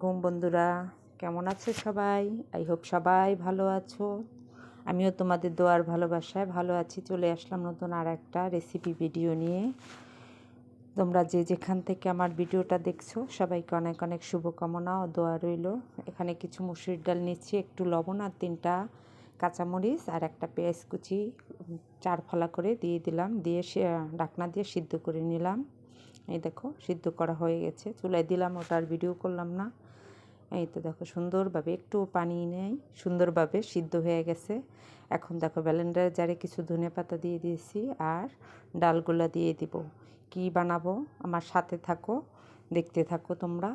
ঘুম বন্ধুরা, কেমন আছো সবাই? আই হোপ সবাই ভালো আছো। আমিও তোমাদের দোয়ার ভালোবাসায় ভালো আছি। চলে আসলাম নতুন আর একটা রেসিপি ভিডিও নিয়ে। তোমরা যে যেখান থেকে আমার ভিডিওটা দেখছ, সবাইকে অনেক অনেক শুভকামনা ও দোয়া রইল। এখানে কিছু মুসুরির ডাল নিচ্ছি, একটু লবণ আর তিনটা কাঁচামরিচ আর একটা পেঁয়াজ কুচি চার ফলা করে দিয়ে দিলাম। দিয়ে ডাকনা দিয়ে সিদ্ধ করে নিলাম। এই দেখো, সিদ্ধ করা হয়ে গেছে। চুলায় দিলাম ওটার ভিডিও করলাম না। এই তো দেখো, সুন্দরভাবে একটু পানি নেই, সুন্দরভাবে সিদ্ধ হয়ে গেছে। এখন দেখো ব্যালেন্ডার জারে কিছু ধনে পাতা দিয়ে দিয়েছি আর ডালগুলা দিয়ে দিব। কি বানাবো? আমার সাথে থাকো, দেখতে থাকো তোমরা।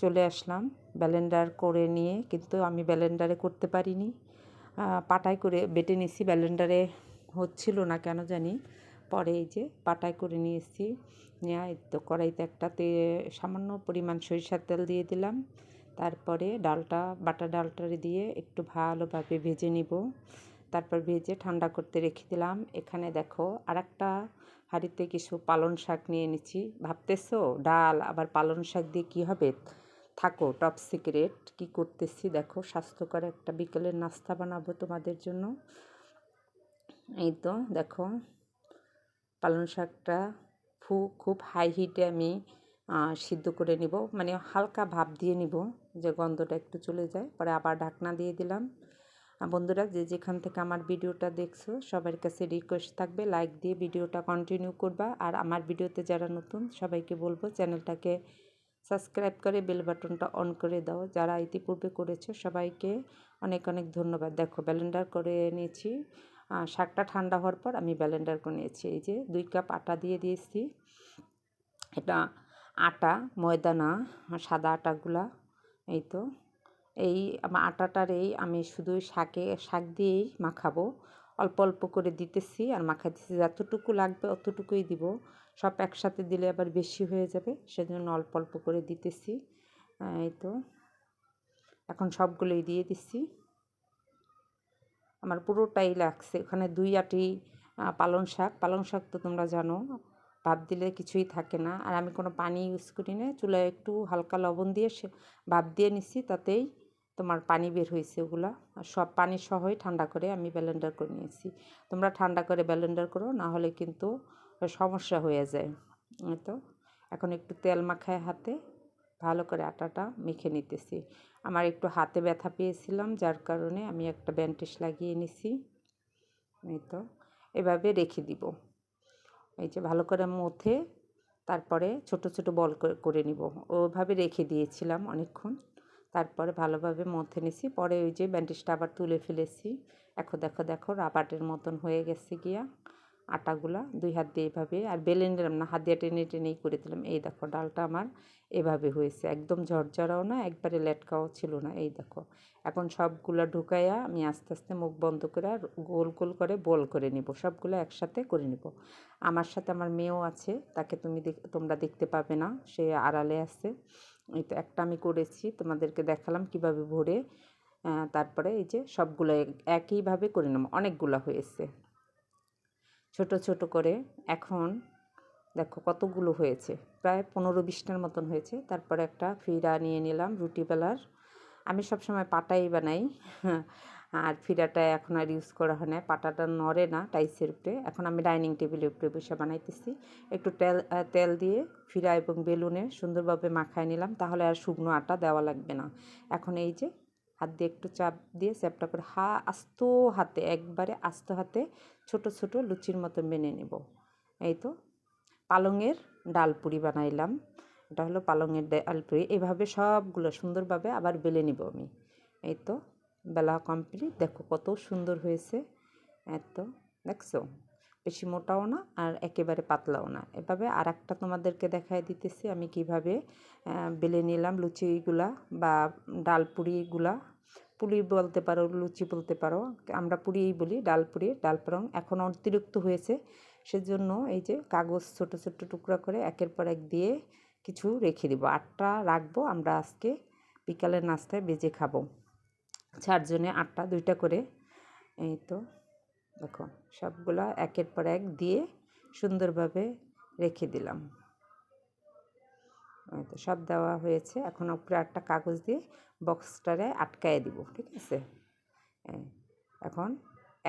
চলে আসলাম ব্যালেন্ডার করে নিয়ে, কিন্তু আমি ব্যালেন্ডারে করতে পারিনি। পাটায় করে বেটে নিছি ব্যালেন্ডারে হচ্ছিল না, কেন জানি। পরে এই যে পাটায় করে নিয়ে এসেছি। নিয়ে তো কড়াইতে একটা তে সামান্য পরিমাণ সরিষার তেল দিয়ে দিলাম। তারপরে ডালটা বাটা ডালটা দিয়ে একটু ভালোভাবে ভেজে নিব। তারপর ভেজে ঠান্ডা করতে রেখে দিলাম। এখানে দেখো আর একটা হাঁড়িতে কিছু পালন শাক নিয়ে নিচ্ছি ভাবতেছো ডাল, আবার পালন শাক দিয়ে কী হবে? থাকো, টপ সিক্রেট। কি করতেছি দেখো, স্বাস্থ্যকর একটা বিকেলের নাস্তা বানাবো তোমাদের জন্য। এই তো দেখো পালং শাকটা ফু, খুব হাই হিটে আমি সিদ্ধ করে নিব। মানে হালকা ভাপ দিয়ে নিব যে গন্ধটা একটু চলে যায়। পরে আবার ঢাকনা দিয়ে দিলাম। বন্ধুরা যে যেখান থেকে আমার ভিডিওটা দেখছ, সবার কাছে রিকোয়েস্ট থাকবে লাইক দিয়ে ভিডিওটা কন্টিনিউ করবা। আর আমার ভিডিওতে যারা নতুন, সবাইকে বলব চ্যানেলটাকে সাবস্ক্রাইব করে বেল বাটনটা অন করে দাও। যারা ইতিপূর্বে করেছ, সবাইকে অনেক অনেক ধন্যবাদ। দেখো ব্যালেন্ডার করে নিয়েছি। শাকটা ঠান্ডা হওয়ার পর আমি ব্যালেন্ডার করে নিয়েছি। এই যে দুই কাপ আটা দিয়ে দিয়েছি। এটা আটা ময়দা না সাদা আটাগুলা, এই তো। এই আটাটার এই আমি শুধু শাকে, শাক দিয়েই মাখাবো। অল্প অল্প করে দিতেছি আর মাখা দিতেছি যতটুকু লাগবে অতটুকুই দিব। সব একসাথে দিলে আবার বেশি হয়ে যাবে। সেজন্য অল্প অল্প করে দিতেছি। এই তো। এখন সবগুলোই দিয়ে দিচ্ছি আমার পুরোটাই লাগছে। ওখানে দুই আটি পালং শাক। পালং শাক তো তোমরা জানো, ভাপ দিলে কিছুই থাকে না। আর আমি কোনো পানি ইউজ করি না। চুলায় একটু হালকা লবণ দিয়ে সে, ভাপ দিয়ে নিচ্ছি তাতেই তোমার পানি বের হয়েছে ওগুলো। আর সব পানি সহই ঠান্ডা করে আমি ব্যালেন্ডার করে নিয়েছি। তোমরা ঠান্ডা করে ব্যালেন্ডার করো, না হলে কিন্তু সমস্যা হয়ে যায়। তো। এখন একটু তেল মাখায় হাতে। ভালো করে আটাটা মেখে নিতেছি। আমার একটু হাতে ব্যথা পেয়েছিলাম, যার কারণে আমি একটা ব্যান্ডেজ লাগিয়ে নিছি। এই তো, এভাবে রেখে দিব। এই যে ভালো করে মথে তারপরে ছোট ছোট বল করে নিব। ওভাবে রেখে দিয়েছিলাম অনেকক্ষণ। তারপরে ভালোভাবে মথে নিছি। পরে ওই যে ব্যান্ডেজটা আবার তুলে ফেলেছি। এখন দেখো দেখো, রাবারের মতন হয়ে গেছে গিয়া। আটাগুলা দুই হাত দিয়ে এভাবে আর বেলে নিলাম না, হাত দিয়ে টেনে টেনেই করে দিলাম। এই দেখো ডালটা আমার এভাবে হয়েছে, একদম ঝরঝরাও না, একবারে লেটকাও ছিল না। এই দেখো, এখন সবগুলো ঢুকাইয়া আমি আস্তে আস্তে মুখ বন্ধ করে আর গোল গোল করে বল করে নিব, সবগুলো একসাথে করে নিব। আমার সাথে আমার মেয়েও আছে, তাকে তুমি তোমরা দেখতে পাবে না, সে আড়ালে আছে। এই তো একটা আমি করেছি, তোমাদেরকে দেখালাম কীভাবে ভরে তারপরে এই যে সবগুলো একইভাবে করে নেব অনেকগুলো হয়েছে। ছোট ছোট করে এখন দেখো কতগুলো হয়েছে। প্রায় পনেরো বিশটার মতন হয়েছে। তারপরে একটা ফিরা নিয়ে নিলাম, রুটি বেলার। আমি সবসময় পাটাই বানাই। আর ফিরাটা এখন আর ইউজ করা হয় না। পাটাটা নড়ে না টাইসের উপরে। এখন আমি ডাইনিং টেবিলের উপরে বসে বানাইতেছি। একটু তেল তেল দিয়ে ফিরা এবং বেলুনে সুন্দরভাবে মাখায় নিলাম। তাহলে আর শুকনো আটা দেওয়া লাগবে না। এখন এই যে হাত দিয়ে একটু চাপ দিয়ে চ্যাপটা করে হা, আস্ত হাতে, একবারে আস্ত হাতে ছোট ছোট লুচির মতো মেনে নেব। এই তো পালংয়ের ডাল পুরি বানাইলাম। এটা হলো পালংয়ের ডাল পুরি। এভাবে সবগুলো সুন্দরভাবে আবার বেলে নিব আমি। এই তো বেলা কমপ্লিট। দেখো কত সুন্দর হয়েছে। এত, দেখছ? বেশি মোটাও না আর একেবারে পাতলাও না। এভাবে আর একটা তোমাদেরকে দেখাই দিতেছি। আমি কীভাবে বেলে নিলাম লুচিগুলা বা ডাল পুরিগুলা। পুলি বলতে পারো, লুচি বলতে পারো। আমরা পুরিই বলি ডাল পুরি, ডাল পরং। এখন অতিরিক্ত হয়েছে। সেজন্য এই যে কাগজ ছোট ছোট টুকরা করে একের পর এক দিয়ে কিছু রেখে দিব। আটটা রাখব, আমরা আজকে বিকালের নাস্তায় বেজে খাব। চারজনে আটটা, দুইটা করে। এই তো। দেখো, সবগুলা একের পর এক দিয়ে সুন্দরভাবে রেখে দিলাম। তো সব দেওয়া হয়েছে। এখন উপরে একটা কাগজ দিয়ে বক্সটারে আটকায় দিব, ঠিক আছে? এখন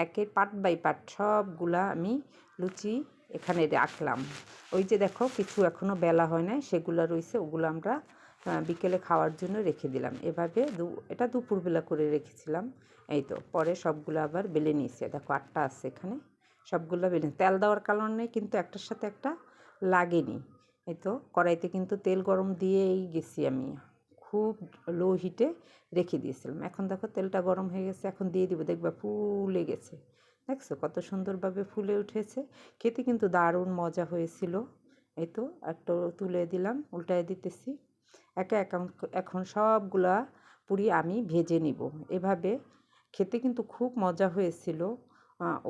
একের পার্ট বাই পার্ট সবগুলা আমি লুচি এখানে রাখলাম। ওই যে দেখো, কিছু এখনও বেলা হয় নাই, সেগুলো রয়েছে, ওগুলো আমরা বিকেলে খাওয়ার জন্য রেখে দিলাম। এভাবে দু, এটা দুপুরবেলা করে রেখেছিলাম। এই তো, পরে সবগুলো আবার বেলে নিয়েছে। দেখো, আটটা আছে এখানে। সবগুলো বেলে তেল দেওয়ার কারণে কিন্তু একটার সাথে একটা লাগেনি। এই তো, কড়াইতে কিন্তু তেল গরম দিয়েই গেছি আমি। খুব লো হিটে রেখে দিয়েছিলাম। এখন দেখো, তেলটা গরম হয়ে গেছে। এখন দিয়ে দিব, দেখবা ফুলে গেছে। দেখছ, কত সুন্দরভাবে ফুলে উঠেছে। খেতে কিন্তু দারুণ মজা হয়েছিল। এই তো একটা তুলে দিলাম, উল্টায় দিতেছি। একা একা এখন সবগুলা পুরি আমি ভেজে নিব। এভাবে খেতে কিন্তু খুব মজা হয়েছিল।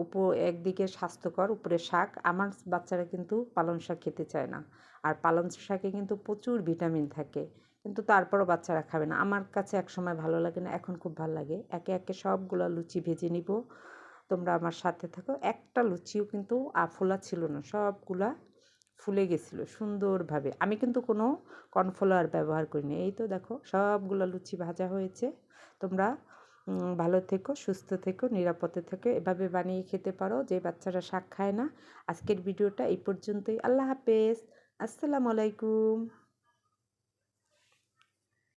উপর একদিকে স্বাস্থ্যকর, উপরে শাক। আমার বাচ্চারা কিন্তু পালং শাক খেতে চায় না। আর পালং শাকে কিন্তু প্রচুর ভিটামিন থাকে। কিন্তু তারপরও বাচ্চারা খাবে না। আমার কাছে এক সময় ভালো লাগে না, এখন খুব ভালো লাগে। একে একে সবগুলা লুচি ভেজে নিব। তোমরা আমার সাথে থাকো। একটা লুচিও কিন্তু আফোলা ছিল না। সবগুলা ফুলে গেছিল সুন্দরভাবে। আমি কিন্তু কোনো কর্নফ্লাওয়ার ব্যবহার করিনি। এই তো দেখো, সবগুলো লুচি ভাজা হয়েছে। তোমরা ভালো থেকো, সুস্থ থেকো, নিরাপদে থেকো। এভাবে বানিয়ে খেতে পারো, যে বাচ্চারা শাক খায় না। আজকের ভিডিওটা এই পর্যন্তই। আল্লাহ হাফেজ। আসসালামু আলাইকুম।